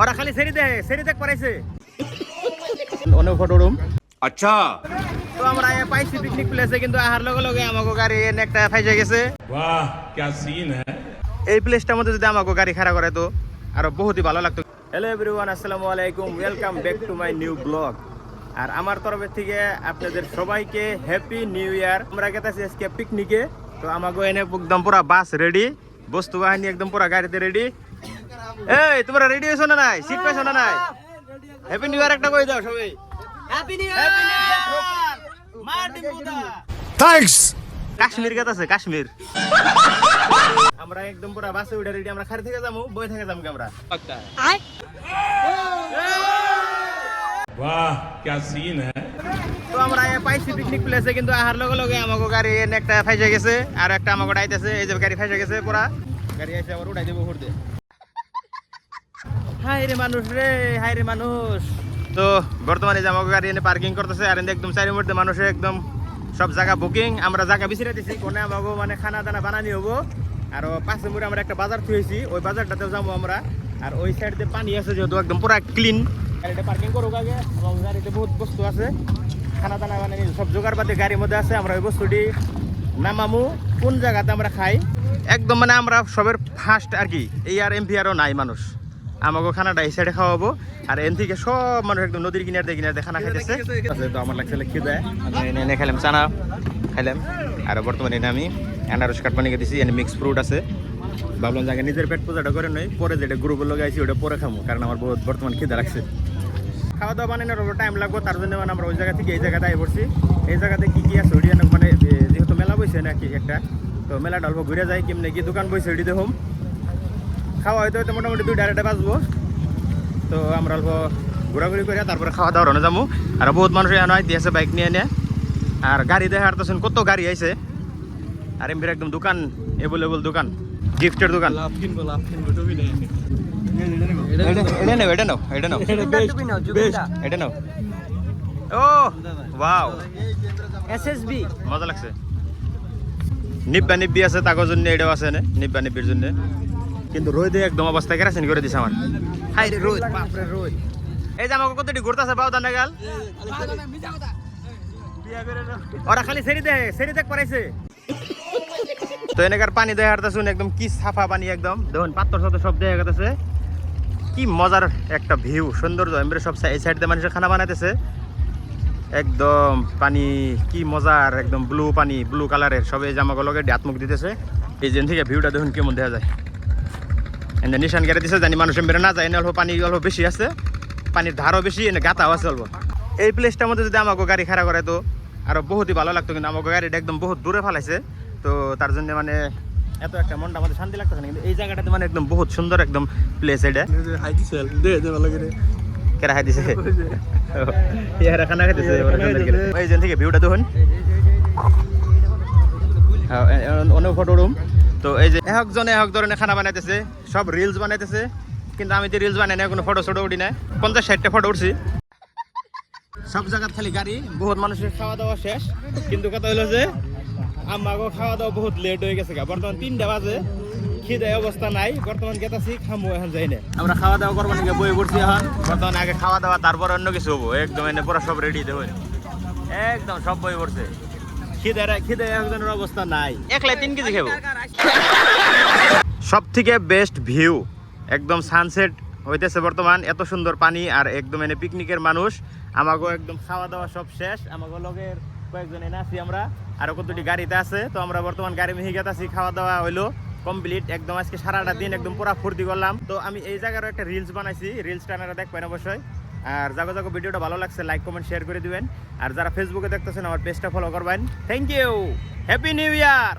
ওরা খালি সেরি সেরি দেখ পারাইছে অনেক ফটো রুম আচ্ছা। তো আমরা পাইছি পিকনিক প্লেসে কিন্তু আহার লগে লগে আমাকে গাড়ি এনে একটা ফাইজে গেছে। বাহ কিয়া সিন হ্যায় এই প্লেসটার মধ্যে যদি আমাকে গাড়ি খাড়া করে তো আরও বহুতই ভালো লাগতো। হ্যালো এভরিওয়ান আসসালামু আলাইকুম welcome back to my new blog আর আমার তরফের থেকে আপনাদের সবাইকে হ্যাপি নিউ ইয়ার আমরা গেতাছি আজকে পিকনিকে তো আমাকে এনে একদম পুরা বাস রেডি বস্তু বাহিনী একদম পুরা গাড়িতে রেডি এই তোমরা রেডি হয়েছো না নাই সিট পাইছ না নাই। হ্যাপি নিউ ইয়ার একটা কই দাও সবাই। হ্যাপি নিউ ইয়ার মার্টিন বুদা থ্যাঙ্কস কাশ্মীর গেত আছে কাশ্মীর। আমরা একদম পুরো বাসে উঠে রেডি আমরা খাড়ি থেকে যামু বই থেকে যামু আমরা? পাক্কা বাহ কি সিন হ্যায় আমরা পাইছি পিকনিক প্লেসে কিন্তু আহার লগে লগে আমাকে গাড়ি একটা ফাইসে গেছে আর একটা আমাকে আইতেছে এই যে গাড়ি ফাইসে গেছে পুরা। গাড়ি আইসে আবার উঠাই দেবো ঘুরতে হাই রে মানুষ রে হাই রে মানুষ। তো বর্তমানে যে আমাকে গাড়ি এনে পার্কিং করতেছে আর একদম চারি মধ্যে মানুষে একদম সব জায়গা বুকিং আমরা জায়গা বিছিয়ে দিছি কোনে আমাকে মানে খানা দানা বানানি হব। আর পাশে মুড়ে আমরা একটা বাজার থুয়েছি ওই বাজারটাতেও যাব আমরা। আর ওই সাইড দিয়ে পানি আছে যেহেতু একদম পুরা ক্লিন গাড়িটা পার্কিং করুক আগে এবং গাড়িতে বহুত বস্তু আছে। খানা দানা মানে সব জোগাড় পাতি গাড়ির মধ্যে আছে আমরা ওই বস্তুটি নামামু। কোন জায়গাতে আমরা খাই? একদম মানে আমরা সবের ফার্স্ট আর কি এই আর এমপি আরও নাই মানুষ। আমাকে খানাটা এই সাইডে খাওয়াবো। আর এন থেকে সব মানুষ একদম নদীর কিনার দিয়ে কিনার খানা খাইতেছে। তো আমার লাগছে খিদে। এনে এনে খাইলাম চানা, খাইলাম। আর বর্তমানে এনে আমি আনারস বানিয়ে দিছি এনে মিক্স ফ্রুট আছে। ভাবলাম যে আগে নিজের পেট পূজাটা করে নই, পরে যেটা গ্রুপের লগে আইছি, ওটা পরে খামো, কারণ আমার বহুত বর্তমান খিদে লাগছে। খাওয়া দাওয়া বানানোর টাইম লাগবে, তার জন্য মানে আমরা ওই জায়গা থেকে এই জায়গাতে আই পড়ছি। এই জায়গাতে কি কি আছে ওইটা মানে যেহেতু মেলা বইছে নাকি একটা, তো মেলাটা অল্প ঘুরে যায় কেমনে কি দোকান বইছে ওইটি দেখুম খাওয়া হয়তো হয়তো মোটামুটি দুই ডাইরেক্টে বাজবো। তো আমরা অল্প ঘোরাঘুরি করে তারপরে খাওয়া দাওয়া রনে যাব আর বহুত মানুষ এনে আইতে আছে বাইক নিয়ে নিয়ে আর গাড়ি দেখা হারতেছেন কত গাড়ি আইছে? আর এমনি একদম দোকান এভেলেবল দোকান গিফটের দোকান। এটা নাও এটা নাও এটা নাও। এটা নাও ও ওয়াও এসএসবি মজা লাগছে। নিব্বা নিব্বি আছে তাগর জন্য এটাও আছে নিব্বা নিব্বির জন্য। কিন্তু রোদে একদম অবস্থা কেরাসিন করে দিছে আমার। হাই রে রোদ বাপরে রোদ। এই যে আমাকে কতটি ঘুরতেছে বাউ দানা গাল? ওরা খালি সেরি দে সেরি দেখ পড়াইছে। তো এনেকার পানি দেয় হারতেছুন একদম কি সাফা পানি একদম। দেখুন পাত্তর সাথে সব দেখা গেছে। কি মজার একটা ভিউ সৌন্দর্য। এমনি সব এই সাইড দিয়ে মানুষের খানা বানাইতেছে। একদম পানি কি মজার একদম ব্লু পানি ব্লু কালারের সবে জামাগুলো লগে হাতমুখ দিতেছে। এই যেন থেকে ভিউটা দেখুন কেমন দেখা যায়। এনে নিশান গেড়ে দিছে জানি মানুষ এমনি না যায় এনে অল্প পানি অল্প বেশি আছে পানির ধারও বেশি এনে গাতাও আছে অল্প এই প্লেসটার মধ্যে যদি আমাকে গাড়ি খাড়া করে তো আরও বহুতই ভালো লাগতো কিন্তু আমাকে গাড়িটা একদম বহুত দূরে ফেলাইছে তো তার জন্য মানে এত একটা মনটা আমাদের শান্তি লাগতেছে না কিন্তু এই জায়গাটাতে মানে একদম বহুত সুন্দর একদম প্লেস এটা কেরা খাই দিছে ইয়ারা খানা খাইতেছে এই যেন থেকে ভিউটা দেখুন হ্যাঁ, অনেক ফটো রুম তো এই যে এক জনে এক ধরনের খানা বানাইতেছে, সব রিলস বানাইতেছে, কিন্তু আমি তো রিলস বানাই না কোনো ফটো ফটো উঠি না পঞ্চাশ ষাটটা ফটো উঠছি। সব জায়গাত খালি গাড়ি, বহুত মানুষের খাওয়া দাওয়া শেষ। কিন্তু কথা হলো যে আমাগো খাওয়া দাওয়া বহুত লেট হয়ে গেছে। বর্তমান তিনটা বাজে, খিদে অবস্থা নাই। বর্তমান গেতাছি, খামু এখন যাই না। আমরা খাওয়া দাওয়া করব নাকি, বই পড়ছি এখন। বর্তমান আগে খাওয়া দাওয়া তারপর অন্য কিছু হব। একদম এনে পুরো সব রেডি দেখুন একদম সব বই পড়ছে। খিদে খিদে একজনের অবস্থা নাই। একলাই তিন কেজি খাব। সব থেকে বেস্ট ভিউ একদম সানসেট হইতেছে বর্তমান এত সুন্দর পানি আর একদম এনে পিকনিকের মানুষ। আমাকেও একদম খাওয়া দাওয়া সব শেষ আমাকে লগের কয়েকজন এনে আছি আমরা আরও কতটি গাড়িতে আছে তো আমরা বর্তমান গাড়ি মিহিগাত আছি খাওয়া দাওয়া হইল কমপ্লিট একদম আজকে সারাটা দিন একদম পুরা ফুর্তি করলাম। তো আমি এই জায়গারও একটা রিলস বানাইছি রিলসটা আপনারা দেখবেন অবশ্যই। আর যাগো যাগো ভিডিওটা ভালো লাগছে লাইক কমেন্ট শেয়ার করে দিবেন। আর যারা ফেসবুকে দেখতেছেন, আমার পেজটা ফলো করবেন। Thank you happy new year